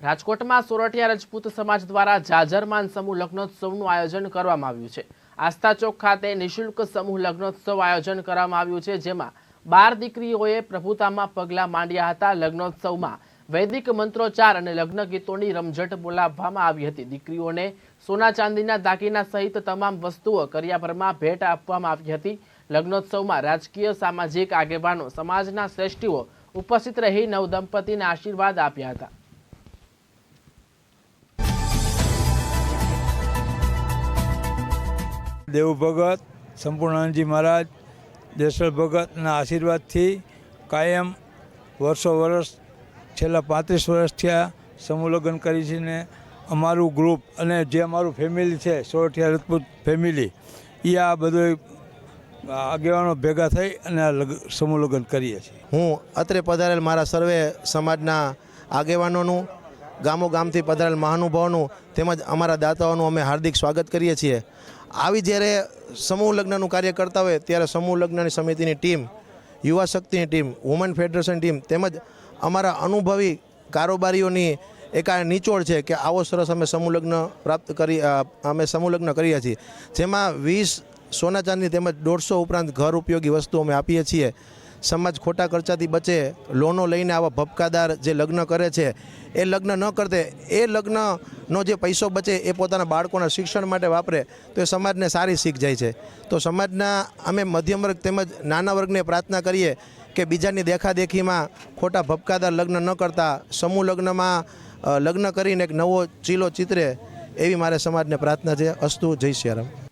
રાજકોટમાં સોરઠિયા રજપૂત સમાજ દ્વારા જાજરમાન સમૂહ લગ્નોત્સવનું આયોજન કરવામાં આવ્યું છે. આસ્થા ચોક ખાતે નિઃશુલ્ક સમૂહ લગ્નોત્સવ આયોજન કરવામાં આવ્યું છે, જેમાં બાર દીકરીઓએ પ્રભુતામાં પગલાં માંડ્યા હતા. લગ્નોત્સવમાં વૈદિક મંત્રોચ્ચાર અને લગ્ન ગીતોની રમઝટ બોલાવવામાં આવી હતી. દીકરીઓને સોના ચાંદીના દાગીના સહિત તમામ વસ્તુઓ કરિયાભરમાં ભેટ આપવામાં આવી હતી. લગ્નોત્સવમાં રાજકીય, સામાજિક આગેવાનો, સમાજના શ્રેષ્ઠીઓ ઉપસ્થિત રહી નવદંપતીને આશીર્વાદ આપ્યા હતા. દેવ ભગત, સંપૂર્ણાનંદજી મહારાજ દેસલ ભગતના આશીર્વાદથી કાયમ વર્ષો વર્ષ, છેલ્લા પાંત્રીસ વર્ષ થયા સમૂહ કરી છે ને અમારું ગ્રુપ અને જે અમારું ફેમિલી છે, સોરઠિયા રજપૂત ફેમિલી એ આ બધું આગેવાનો ભેગા થઈ અને સમૂહ લગ્ન કરીએ છીએ. હું અત્રે પધારેલ મારા સર્વે સમાજના આગેવાનોનું ગામો ગામથી પધારેલ મહાનુભાવોનું તેમજ અમારા દાતાઓનું અમે હાર્દિક સ્વાગત કરીએ છીએ. આવી જ્યારે સમૂહ લગ્નનું કાર્ય કરતા હોય ત્યારે સમૂહ લગ્નની સમિતિની ટીમ, યુવા શક્તિની ટીમ વુમન ફેડરેશન ટીમ તેમજ અમારા અનુભવી કારોબારીઓની એક આ નિચોડ છે કે આવો સરસ અમે સમૂહ લગ્ન પ્રાપ્ત કરી અમે સમૂહ લગ્ન કરીએ છીએ. જેમાં વીસ સોના ચાંદી તેમજ દોઢસો ઉપરાંત ઘર ઉપયોગી વસ્તુ અમે આપીએ છીએ. સમાજ ખોટા ખર્ચાથી બચે, લોનો લઈને આવા ભપકાદાર જે લગ્ન કરે છે, એ લગ્ન ન કરતે, એ લગ્નનો જે પૈસો બચે એ પોતાના બાળકોના શિક્ષણ માટે વાપરે, તો એ સમાજને સારી શીખ જાય છે. તો સમાજના અમે મધ્યમ વર્ગ તેમજ નાના વર્ગને પ્રાર્થના કરીએ કે બીજાની દેખાદેખીમાં ખોટા ભપકાદાર લગ્ન ન કરતા, સમૂહ લગ્નમાં લગ્ન કરીને એક નવો ચીલો ચિતરે, એવી મારે સમાજને પ્રાર્થના છે. અસ્તુ જય સિયારામ